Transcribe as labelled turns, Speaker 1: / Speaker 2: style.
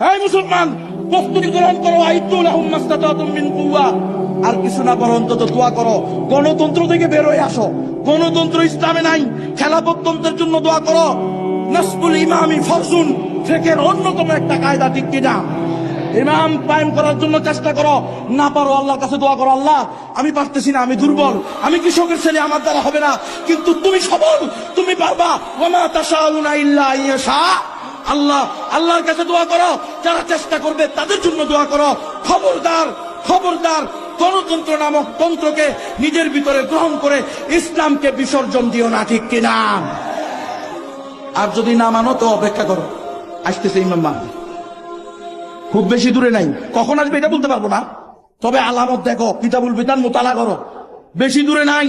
Speaker 1: হ্যাঁ মুসলমান, প্রস্তুতি গ্রহণ করো, আইতুল মিন কুওয়া। আর কিছু না করো অন্তত দোয়া করো, গণতন্ত্র থেকে বের হয়ে আসো। গণতন্ত্র ইসলামে নাই খেলাপতন্ত্রের জন্য দোয়া করো। নাসবুল ইমামি ফরজুন, ফেকের অন্যতম একটা কায়দা, ঠিক কিনা ইমাম কায়েম করার জন্য চেষ্টা করো। না পারো আল্লাহর কাছে দোয়া করো, আল্লাহ, আমি পারতেছি না, আমি দুর্বল, আমি কৃষকের ছেলে, আমার দ্বারা হবে না। কিন্তু তুমি সবল, তুমি পারবা। ওমা তাশাউনা ইল্লা ইয়শা। আল্লাহ, আল্লাহর কাছে দোয়া করো। যারা চেষ্টা করবে, তাদের জন্য দোয়া করো। খবরদার খবরদার, গণতন্ত্র নামক তন্ত্রকে নিজের ভিতরে গ্রহণ করে ইসলামকে বিসর্জন দিও না, ঠিক কিনা? আর যদি না মানো, তো অপেক্ষা করো। আসতেছে ইমাম মাহদি খুব বেশি দূরে নাই। কখন আসবে এটা বলতে পারব না। তবে আলামত দেখো কিতাবুল বিতান মোতালা করো। বেশি দূরে নাই।